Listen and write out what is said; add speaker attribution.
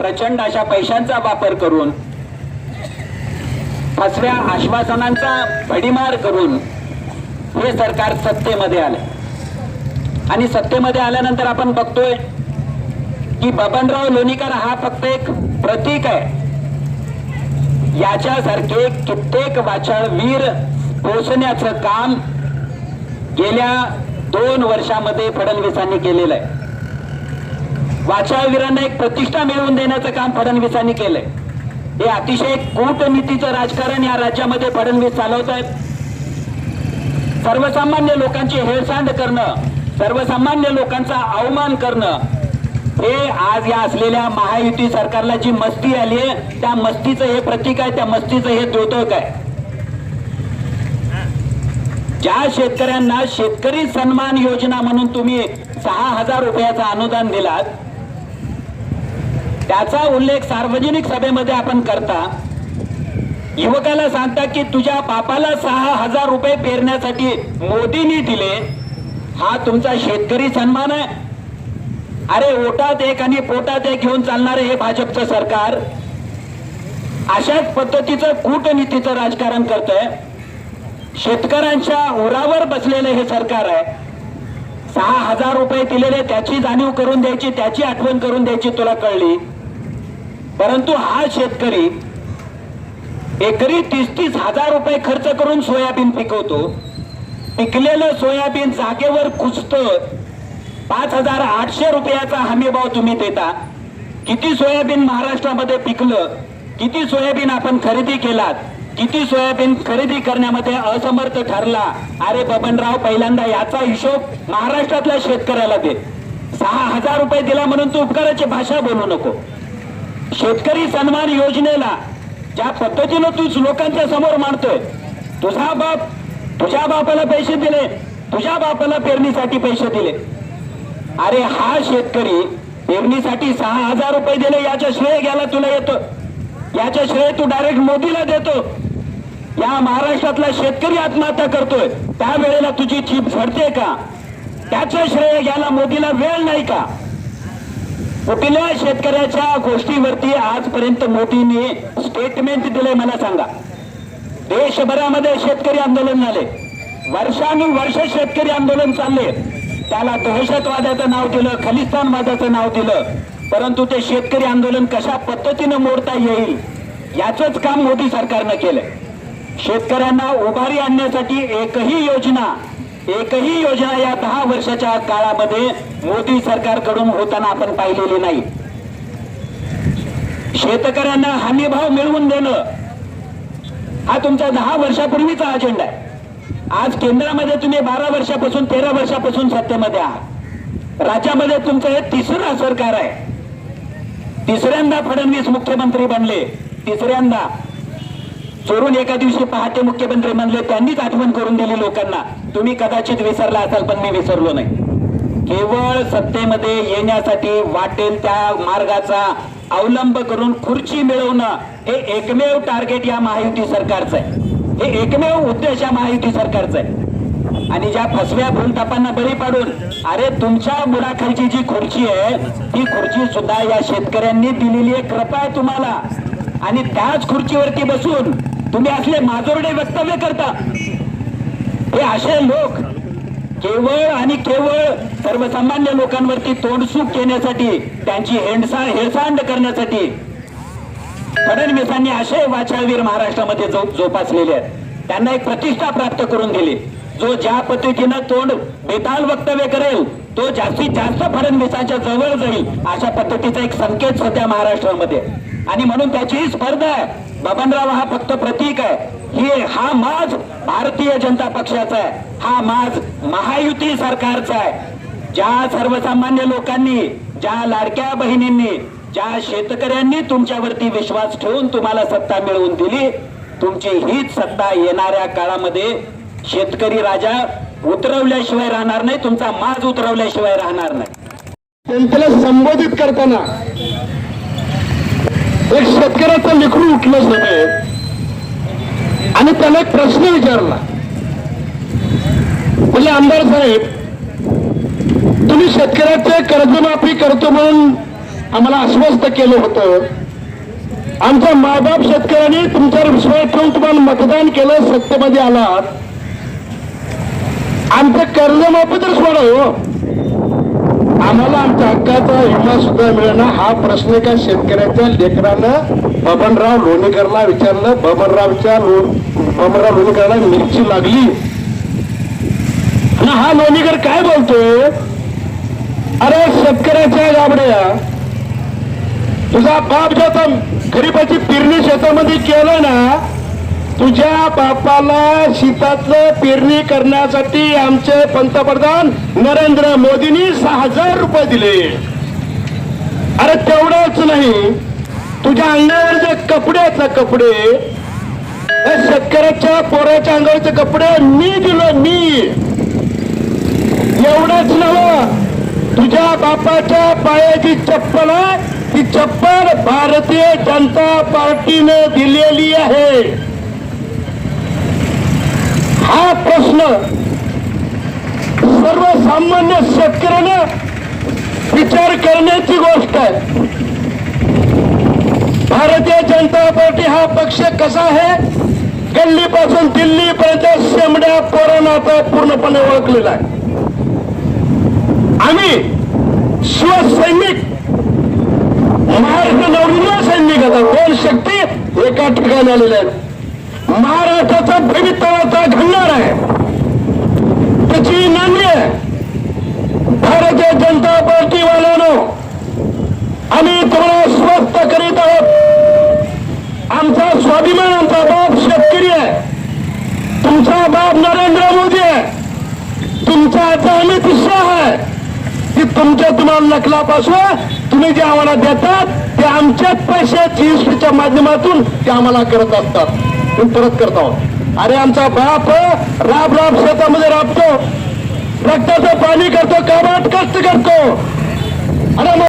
Speaker 1: प्रचंड अशा पैशांचा वापर करून फसव्या आश्वासनांचा भडीमार करून हे सरकार सत्तेमध्ये आलं आणि सत्तेमध्ये आल्यानंतर आपण बघतोय की बबनराव लोणीकर हा फक्त एक प्रतीक आहे. याच्यासारखे कित्येक वाचाळ वीर पोचण्याचं काम गेल्या दोन वर्षामध्ये फडणवीसांनी केलेलं आहे. वाचाळवीरांना एक प्रतिष्ठा मिळवून देण्याचं काम फडणवीसांनी केलंय. हे अतिशय कूटनीतीचं राजकारण या राज्यामध्ये फडणवीस चालवत आहेत सर्वसामान्य लोकांची हेळसांड करणं सर्वसामान्य लोकांचा अवमान करणं हे आज या असलेल्या महायुती सरकारला जी मस्ती आली आहे त्या मस्तीचं हे प्रतीक आहे त्या मस्तीचं हे द्योतक आहे. ज्या शेतकऱ्यांना शेतकरी सन्मान योजना म्हणून तुम्ही सहा हजार रुपयाचं अनुदान दिलात त्याचा उल्लेख सार्वजनिक सभेमध्ये आपण करता. युवकाला सांगता की तुझ्या बापाला सहा हजार रुपये पेरण्यासाठी मोदींनी दिले. हा तुमचा शेतकरी सन्मान आहे. अरे ओटात एक आणि पोटात एक घेऊन चालणारे हे भाजपचं सरकार अशाच पद्धतीचं कूटनीतीचं राजकारण करतंय. शेतकऱ्यांच्या उरावर बसलेलं हे सरकार आहे. सहा हजार रुपये दिलेले त्याची जाणीव करून द्यायची त्याची आठवण करून द्यायची तुला कळली? परंतु हा शेतकरी एकरी तीस तीस हजार रुपये खर्च करून सोयाबीन पिकवतो. पिकलेलं सोयाबीन जागेवर कुजतं. पाच हजार आठशे रुपयाचा हमीभाव तुम्ही देता. किती सोयाबीन महाराष्ट्रामध्ये पिकलं किती सोयाबीन आपण खरेदी केलात किती सोयाबीन खरेदी करण्यामध्ये असमर्थ ठरला. अरे बबनराव पहिल्यांदा याचा हिशोब महाराष्ट्रातल्या शेतकऱ्याला दे. सहा हजार रुपये दिला म्हणून तू उपकाराची भाषा बोलू नको. शेतकरी सन्मान योजनेला ज्या पद्धतीनं तू लोकांच्या समोर मांडतोय तुझा बाप तुझ्या बापाला पैसे दिले तुझ्या बापाला पेरणीसाठी पैसे दिले. अरे हा शेतकरी पेरणीसाठी सहा हजार रुपये दिले याच्या श्रेय घ्यायला तुला येतो. याच्या श्रेय तू डायरेक्ट मोदीला देतो. या महाराष्ट्रातला शेतकरी आत्महत्या करतोय त्यावेळेला तुझी चीप झडते का? त्याचं श्रेय घ्यायला मोदीला वेळ नाही का? कुठल्या शेतकऱ्याच्या गोष्टीवरती आजपर्यंत मोदींनी स्टेटमेंट दिले मला सांगा. देशभरामध्ये शेतकरी आंदोलन झाले. वर्षानुवर्ष शेतकरी आंदोलन चालले. त्याला दहशतवादाचं नाव दिलं खलिस्तानवादाचं नाव दिलं. परंतु ते शेतकरी आंदोलन कशा पद्धतीनं मोडता येईल याचंच काम मोदी सरकारनं केलंय. शेतकऱ्यांना उभारी आणण्यासाठी एकही योजना एकही योजना या दहा वर्षाच्या काळामध्ये मोदी सरकारकडून होताना आपण पाहिलेली नाही. शेतकऱ्यांना हमीभाव मिळवून देणं हा तुमचा दहा वर्षापूर्वीचा अजेंडा आहे. आज केंद्रामध्ये तुम्ही बारा वर्षापासून तेरा वर्षापासून सत्तेमध्ये आहात. राज्यामध्ये तुमचं हे तिसरं सरकार आहे. तिसऱ्यांदा फडणवीस मुख्यमंत्री बनले. तिसऱ्यांदा चोरून एका दिवशी पहाटे मुख्यमंत्री म्हणले त्यांनीच आठवण करून दिली लोकांना. तुम्ही कदाचित विसरला असाल पण मी विसरलो नाही. केवळ सत्तेमध्ये येण्यासाठी वाटेल त्या मार्गाचा अवलंब करून खुर्ची मिळवणं हे एकमेव टार्गेट या महायुती सरकारचं आहे. हे एकमेव उद्देश या महायुती सरकारचा आहे. आणि ज्या फसव्या भूलतापांना बळी पाडून अरे तुमच्या मुलाखालची जी खुर्ची आहे ती खुर्ची सुद्धा या शेतकऱ्यांनी दिलेली एक कृपा आहे तुम्हाला. आणि त्याच खुर्चीवरती बसून तुम्ही असले माजोरडे वक्तव्य करता. हे असे लोक केवळ आणि केवळ सर्वसामान्य लोकांवरती तोंडसूक येण्यासाठी त्यांची हेंडसा हेळसांड करण्यासाठी फडणवीसांनी असे वाचाळवीर महाराष्ट्रामध्ये जोपासलेले आहेत. त्यांना एक प्रतिष्ठा प्राप्त करून दिली. जो ज्या पद्धतीनं तोंड बेताल वक्तव्य करेल तो जास्तीत जास्त फडणवीसांच्या जवळ जाईल अशा पद्धतीचा एक संकेत सध्या महाराष्ट्रामध्ये. आणि म्हणून त्याची ही स्पर्धा आहे. बबनराव हा फक्त प्रतीक आहे. हे हा माज भारतीय जनता पक्षाचा आहे. हा माज महायुती सरकारचा आहे. ज्या सर्वसामान्य लोकांनी ज्या लाडक्या बहिणींनी ज्या शेतकऱ्यांनी तुमच्यावरती विश्वास ठेवून तुम्हाला सत्ता मिळवून दिली तुमची हीच सत्ता येणाऱ्या काळामध्ये शेतकरी राजा उतरवल्याशिवाय राहणार नाही तुमचा माज उतरवल्याशिवाय राहणार नाही.
Speaker 2: जनतेला संबोधित करताना एक शेतकऱ्याचं लेकरू उठलं सगळे आणि त्याला एक प्रश्न विचारला. म्हणजे आमदार साहेब तुम्ही शेतकऱ्याचे कर्जमाफी करतो म्हणून आम्हाला आश्वस्त केलं होतं. आमच्या मायबाप शेतकऱ्यांनी तुमच्यावर विश्वास ठेवून तुम्हाला मतदान केलं सत्तेमध्ये आलात. आमचं कर्जमाफी तर सोडा हो. आम्हाला आमच्या हक्काचा विमा सुद्धा मिळणं हा प्रश्न एका शेतकऱ्याच्या लेकरानं बबनराव लोणीकरला विचारलं. बबनरावच्या लो बबनराव लोणीकरला मिरची लागली. आणि हा लोणीकर काय बोलतोय? अरे शेतकऱ्याच्या गाबड्या. तुझा बाप ज्या आता गरीबाची पेरणी शेतामध्ये केलं ना तुझ्या बापाला शेतातलं पेरणी करण्यासाठी आमचे पंतप्रधान नरेंद्र मोदींनी सहा हजार रुपये दिले. अरे तेवढंच नाही तुझ्या अंगावर जे कपडे आहेत कपडे शेतकऱ्याच्या पोराच्या अंगावरचे कपडे मी दिलो मी. एवढंच नव तुझ्या बापाच्या पायाची चप्पल आहे ती चप्पल भारतीय जनता पार्टीने दिलेली आहे. हा प्रश्न सर्वसामान्य शेतकऱ्याने विचार करण्याची गोष्ट आहे. भारतीय जनता पार्टी हा पक्ष कसा आहे? गल्लीपासून दिल्लीपर्यंत शेमड्या पोरांना आता पूर्णपणे ओळखलेला आहे. आम्ही शिवसैनिक महाराष्ट्र नवनिर्माण सैनिक आता दोन शक्ती एका ठिकाणी आलेल्या आहेत. महाराष्ट्राचा भवितव्याचा घडणार आहे. त्याची नांदी आहे. भारतीय जनता पार्टी वाल्यानं आम्ही तुम्हाला स्वस्त करीत आहोत. आमचा स्वाभिमान आमचा बाप शेतकरी आहे. तुमचा बाप नरेंद्र मोदी आहे. तुमचा आता अमित शाह आहे. की तुमच्या तुम्हाला नकलापासून तुम्ही जे आम्हाला देतात ते आमच्याच पैशाची हिस्ट्रीच्या माध्यमातून ते आम्हाला करत असतात. तुम्ही परत करत आहोत. अरे आमचा बाप राब राब शेतामध्ये राबतो. रक्ताचं पाणी करतो कामात कष्ट करतो. अरे मग